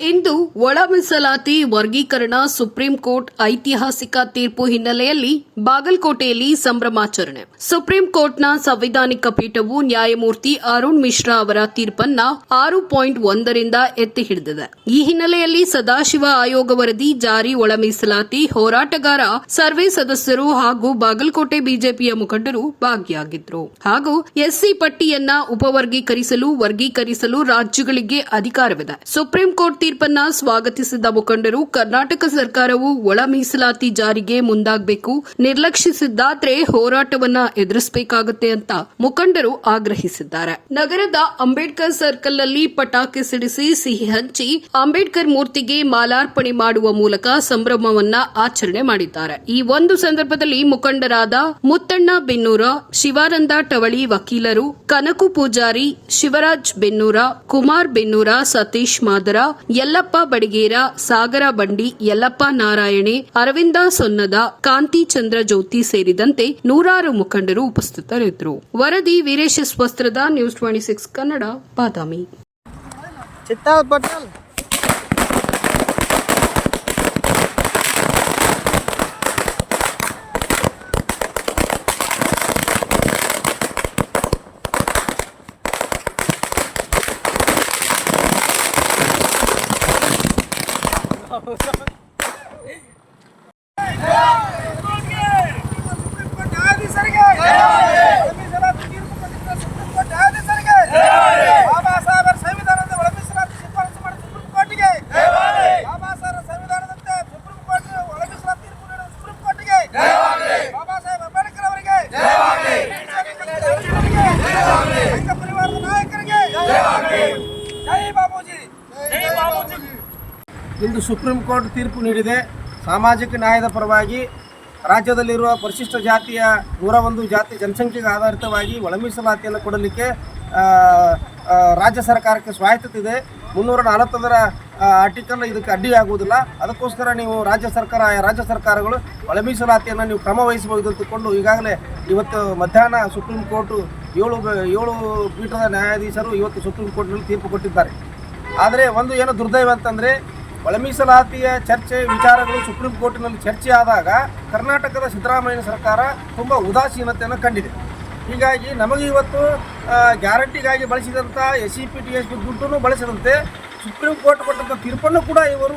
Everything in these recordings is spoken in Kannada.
ಇಂದು ಒಳ ಮೀಸಲಾತಿ ವರ್ಗೀಕರಣ ಸುಪ್ರೀಂ ಕೋರ್ಟ್ ಐತಿಹಾಸಿಕ ತೀರ್ಪು ಹಿನ್ನೆಲೆಯಲ್ಲಿ ಬಾಗಲಕೋಟೆಯಲ್ಲಿ ಸಂಭ್ರಮಾಚರಣೆ. ಸುಪ್ರೀಂ ಕೋರ್ಟ್ನ ಸಂವಿಧಾನಿಕ ಪೀಠವು ನ್ಯಾಯಮೂರ್ತಿ ಅರುಣ್ ಮಿಶ್ರಾ ಅವರ ತೀರ್ಪನ್ನ ಆರು ಪಾಯಿಂಟ್ ಒಂದರಿಂದ ಎತ್ತಿ ಹಿಡಿದಿದೆ. ಈ ಹಿನ್ನೆಲೆಯಲ್ಲಿ ಸದಾಶಿವ ಆಯೋಗ ವರದಿ ಜಾರಿ ಒಳ ಮೀಸಲಾತಿ ಹೋರಾಟಗಾರ, ಸರ್ವೆ ಸದಸ್ಯರು ಹಾಗೂ ಬಾಗಲಕೋಟೆ ಬಿಜೆಪಿಯ ಮುಖಂಡರು ಭಾಗಿಯಾಗಿದ್ದರು ಹಾಗೂ ಎಸ್ಸಿ ಪಟ್ಟಿಯನ್ನ ಉಪವರ್ಗೀಕರಿಸಲು, ವರ್ಗೀಕರಿಸಲು ರಾಜ್ಯಗಳಿಗೆ ಅಧಿಕಾರವಿದೆ. ಸುಪ್ರೀಂ ಕೋರ್ಟ್ ತೀರ್ಪನ್ನ ಸ್ವಾಗತಿಸಿದ ಮುಖಂಡರು, ಕರ್ನಾಟಕ ಸರ್ಕಾರವು ಒಳ ಮೀಸಲಾತಿ ಜಾರಿಗೆ ಮುಂದಾಗಬೇಕು ನಿರ್ಲಕ್ಷಿಸಿದ್ದಾದ್ರೆ ಹೋರಾಟವನ್ನ ಎದುರಿಸಬೇಕಾಗುತ್ತೆ ಅಂತ ಮುಖಂಡರು ಆಗ್ರಹಿಸಿದ್ದಾರೆ. ನಗರದ ಅಂಬೇಡ್ಕರ್ ಸರ್ಕಲ್ನಲ್ಲಿ ಪಟಾಕಿ ಸಿಡಿಸಿ ಸಿಹಿ ಹಂಚಿ ಅಂಬೇಡ್ಕರ್ ಮೂರ್ತಿಗೆ ಮಾಲಾರ್ಪಣೆ ಮಾಡುವ ಮೂಲಕ ಸಂಭ್ರಮವನ್ನ ಆಚರಣೆ ಮಾಡಿದ್ದಾರೆ. ಈ ಒಂದು ಸಂದರ್ಭದಲ್ಲಿ ಮುಖಂಡರಾದ ಮುತ್ತಣ್ಣ ಬೆನ್ನೂರ, ಶಿವಾನಂದ ಟವಳಿ ವಕೀಲರು, ಕನಕು ಪೂಜಾರಿ ಶಿವರಾಜ್ ಬೆನ್ನೂರ, ಕುಮಾರ್ ಬೆನ್ನೂರ, ಸತೀಶ್ ಮಾದರ ಯಲ್ಲಪ್ಪ ಬಡಿಗೇರ, ಸಾಗರ ಬಂಡಿ, ಯಲ್ಲಪ್ಪ ನಾರಾಯಣೆ, ಅರವಿಂದ ಸೊನ್ನದ, ಕಾಂತಿ ಚಂದ್ರ ಜ್ಯೋತಿ ಸೇರಿದಂತೆ ನೂರಾರು ಮುಖಂಡರು ಉಪಸ್ಥಿತರಿದ್ದರು. ವರದಿ ವೀರೇಶ ವಸ್ತ್ರದ news twenty six Kannada, Badami. うございます。ಇಂದು supreme court ತೀರ್ಪು ನೀಡಿದೆ. ಸಾಮಾಜಿಕ ನ್ಯಾಯದ ಪರವಾಗಿ ರಾಜ್ಯದಲ್ಲಿರುವ ಪರಿಶಿಷ್ಟ ಜಾತಿಯ ನೂರ ಒಂದು ಜಾತಿ ಜನಸಂಖ್ಯೆಗೆ ಆಧಾರಿತವಾಗಿ ಒಳಮೀಸಲಾತಿಯನ್ನು ಕೊಡಲಿಕ್ಕೆ ರಾಜ್ಯ ಸರ್ಕಾರಕ್ಕೆ ಸ್ವಾಯತ್ತತೆ ಇದೆ. ಮುನ್ನೂರ ನಲವತ್ತೊಂದರ ಆರ್ಟಿಕಲ್ ಇದಕ್ಕೆ ಅಡ್ಡಿಯಾಗುವುದಿಲ್ಲ. ಅದಕ್ಕೋಸ್ಕರ ನೀವು ರಾಜ್ಯ ಸರ್ಕಾರ, ರಾಜ್ಯ ಸರ್ಕಾರಗಳು ಒಳಮೀಸಲಾತಿಯನ್ನು ನೀವು ಕ್ರಮ ವಹಿಸಬಹುದು ಅಂತಕೊಂಡು ಈಗಾಗಲೇ ಇವತ್ತು ಮಧ್ಯಾಹ್ನ ಸುಪ್ರೀಂ ಕೋರ್ಟು ಏಳು ಏಳು ಪೀಠದ ನ್ಯಾಯಾಧೀಶರು ಇವತ್ತು ಸುಪ್ರೀಂ ಕೋರ್ಟ್ನಲ್ಲಿ ತೀರ್ಪು ಕೊಟ್ಟಿದ್ದಾರೆ. ಆದರೆ ಒಂದು ಏನು ದುರ್ದೈವ ಅಂತಂದರೆ ಒಳ ಮೀಸಲಾತಿಯ ಚರ್ಚೆ, ವಿಚಾರಗಳು ಸುಪ್ರೀಂ ಕೋರ್ಟಿನಲ್ಲಿ ಚರ್ಚೆ ಆದಾಗ ಕರ್ನಾಟಕದ ಸಿದ್ದರಾಮಯ್ಯ ಸರ್ಕಾರ ತುಂಬ ಉದಾಸೀನತೆಯನ್ನು ಕಂಡಿದೆ. ಹೀಗಾಗಿ ನಮಗೆ ಇವತ್ತು ಗ್ಯಾರಂಟಿಗಾಗಿ ಬಳಸಿದಂಥ S C P T S P ದುಡ್ಡನ್ನು ಬಳಸದಂತೆ ಸುಪ್ರೀಂ ಕೋರ್ಟ್ ಕೊಟ್ಟಂಥ ತೀರ್ಪನ್ನು ಕೂಡ ಇವರು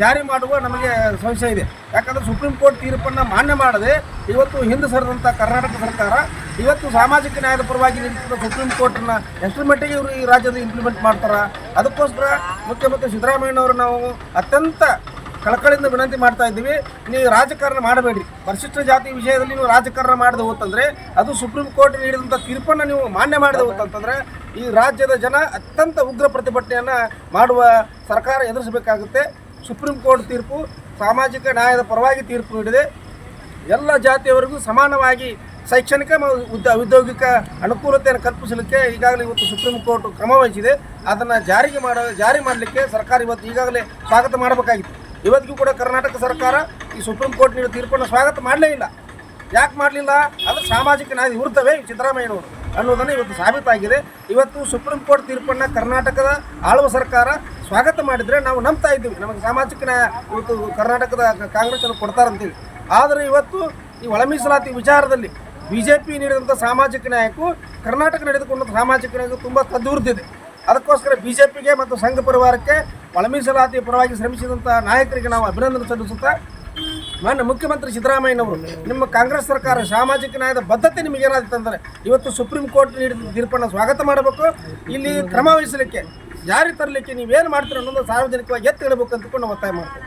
ಜಾರಿ ಮಾಡುವ ನಮಗೆ ಸಂಶಯ ಇದೆ. ಯಾಕಂದರೆ ಸುಪ್ರೀಂ ಕೋರ್ಟ್ ತೀರ್ಪನ್ನು ಮಾನ್ಯ ಮಾಡದೆ ಇವತ್ತು ಹಿಂದೆ ಸರಿದಂಥ ಕರ್ನಾಟಕ ಸರ್ಕಾರ ಇವತ್ತು ಸಾಮಾಜಿಕ ನ್ಯಾಯದ ಪರವಾಗಿ ನಿಂತಿದ್ದ ಸುಪ್ರೀಂ ಕೋರ್ಟ್ನ ಎಷ್ಟರ ಮಟ್ಟಿಗೆ ಇವರು ಈ ರಾಜ್ಯದ ಇಂಪ್ಲಿಮೆಂಟ್ ಮಾಡ್ತಾರೆ? ಅದಕ್ಕೋಸ್ಕರ ಮುಖ್ಯಮಂತ್ರಿ ಸಿದ್ದರಾಮಯ್ಯನವರು ನಾವು ಅತ್ಯಂತ ಕಳಕಳಿಯಿಂದ ವಿನಂತಿ ಮಾಡ್ತಾ ಇದ್ದೀವಿ. ನೀವು ರಾಜಕಾರಣ ಮಾಡಬೇಡಿ. ಪರಿಶಿಷ್ಟ ಜಾತಿ ವಿಷಯದಲ್ಲಿ ನೀವು ರಾಜಕಾರಣ ಮಾಡಿದೆ ಹೋತಂದ್ರೆ ಅದು ಸುಪ್ರೀಂ ಕೋರ್ಟ್ ನೀಡಿದಂಥ ತೀರ್ಪನ್ನು ನೀವು ಮಾನ್ಯ ಮಾಡಿದೆ ಹೋತಂತಂದ್ರೆ ಈ ರಾಜ್ಯದ ಜನ ಅತ್ಯಂತ ಉಗ್ರ ಪ್ರತಿಭಟನೆಯನ್ನು ಮಾಡುವ ಸರ್ಕಾರ ಎದುರಿಸಬೇಕಾಗುತ್ತೆ. ಸುಪ್ರೀಂ ಕೋರ್ಟ್ ತೀರ್ಪು, ಸಾಮಾಜಿಕ ನ್ಯಾಯದ ಪರವಾಗಿ ತೀರ್ಪು ನೀಡಿದೆ. ಎಲ್ಲ ಜಾತಿಯವರಿಗೂ ಸಮಾನವಾಗಿ ಶೈಕ್ಷಣಿಕ ಉದ್ಯೋಗಿಕ ಅನುಕೂಲತೆಯನ್ನು ಕಲ್ಪಿಸಲಿಕ್ಕೆ ಈಗಾಗಲೇ ಇವತ್ತು ಸುಪ್ರೀಂ ಕೋರ್ಟ್ ಕ್ರಮ ವಹಿಸಿದೆ. ಅದನ್ನು ಜಾರಿಗೆ ಮಾಡ ಜಾರಿ ಮಾಡಲಿಕ್ಕೆ ಸರ್ಕಾರ ಇವತ್ತು ಈಗಾಗಲೇ ಸ್ವಾಗತ ಮಾಡಬೇಕಾಗಿತ್ತು. ಇವತ್ತಿಗೂ ಕೂಡ ಕರ್ನಾಟಕ ಸರ್ಕಾರ ಈ ಸುಪ್ರೀಂ ಕೋರ್ಟ್ ನೀಡಿದ ತೀರ್ಪನ್ನು ಸ್ವಾಗತ ಮಾಡಲೇ ಇಲ್ಲ. ಯಾಕೆ ಮಾಡಲಿಲ್ಲ? ಅದು ಸಾಮಾಜಿಕ ನ್ಯಾಯ ವಿರುದ್ಧವೇ ಸಿದ್ದರಾಮಯ್ಯನವರು ಅನ್ನೋದನ್ನು ಇವತ್ತು ಸಾಬೀತಾಗಿದೆ. ಇವತ್ತು ಸುಪ್ರೀಂ ಕೋರ್ಟ್ ತೀರ್ಪನ್ನು ಕರ್ನಾಟಕದ ಆಳುವ ಸರ್ಕಾರ ಸ್ವಾಗತ ಮಾಡಿದರೆ ನಾವು ನಂಬ್ತಾ ಇದ್ದೀವಿ. ನಮಗೆ ಸಾಮಾಜಿಕ ನ್ಯಾಯ ಇವತ್ತು ಕರ್ನಾಟಕದ ಕಾಂಗ್ರೆಸ್ಸನ್ನು ಕೊಡ್ತಾರಂತೀವಿ ಆದರೆ ಇವತ್ತು ಈ ಒಳ ಮೀಸಲಾತಿ ವಿಚಾರದಲ್ಲಿ ಬಿ ಜೆ ಪಿ ನೀಡಿದಂಥ ಸಾಮಾಜಿಕ ನ್ಯಾಯಕ್ಕೂ ಕರ್ನಾಟಕ ನಡೆದುಕೊಂಡಂಥ ಸಾಮಾಜಿಕ ನ್ಯಾಯಕ್ಕೂ ತುಂಬ ತದ್ದೂರ್ದಿದೆ ಅದಕ್ಕೋಸ್ಕರ ಬಿ ಜೆ ಪಿಗೆ ಮತ್ತು ಸಂಘ ಪರಿವಾರಕ್ಕೆ ಒಳ ಮೀಸಲಾತಿ ಪರವಾಗಿ ಶ್ರಮಿಸಿದಂಥ ನಾಯಕರಿಗೆ ನಾವು ಅಭಿನಂದನೆ ಸಲ್ಲಿಸುತ್ತಾ, ಮಾನ್ಯ ಮುಖ್ಯಮಂತ್ರಿ ಸಿದ್ದರಾಮಯ್ಯನವರು, ನಿಮ್ಮ ಕಾಂಗ್ರೆಸ್ ಸರ್ಕಾರ ಸಾಮಾಜಿಕ ನ್ಯಾಯದ ಬದ್ಧತೆ ನಿಮಗೇನಾದಿತ್ತಂದರೆ ಇವತ್ತು ಸುಪ್ರೀಂ ಕೋರ್ಟ್ ನೀಡಿದ ತೀರ್ಪನ್ನು ಸ್ವಾಗತ ಮಾಡಬೇಕು. ಇಲ್ಲಿ ಕ್ರಮ ವಹಿಸಲಿಕ್ಕೆ, ಜಾರಿ ತರಲಿಕ್ಕೆ ನೀವೇನು ಮಾಡ್ತೀರ ಅನ್ನೋದು ಸಾರ್ವಜನಿಕವಾಗಿ ಎತ್ತಿ ಹೇಳಬೇಕು ಅಂತಕೊಂಡು ಒತ್ತಾಯ ಮಾಡ್ತೇವೆ.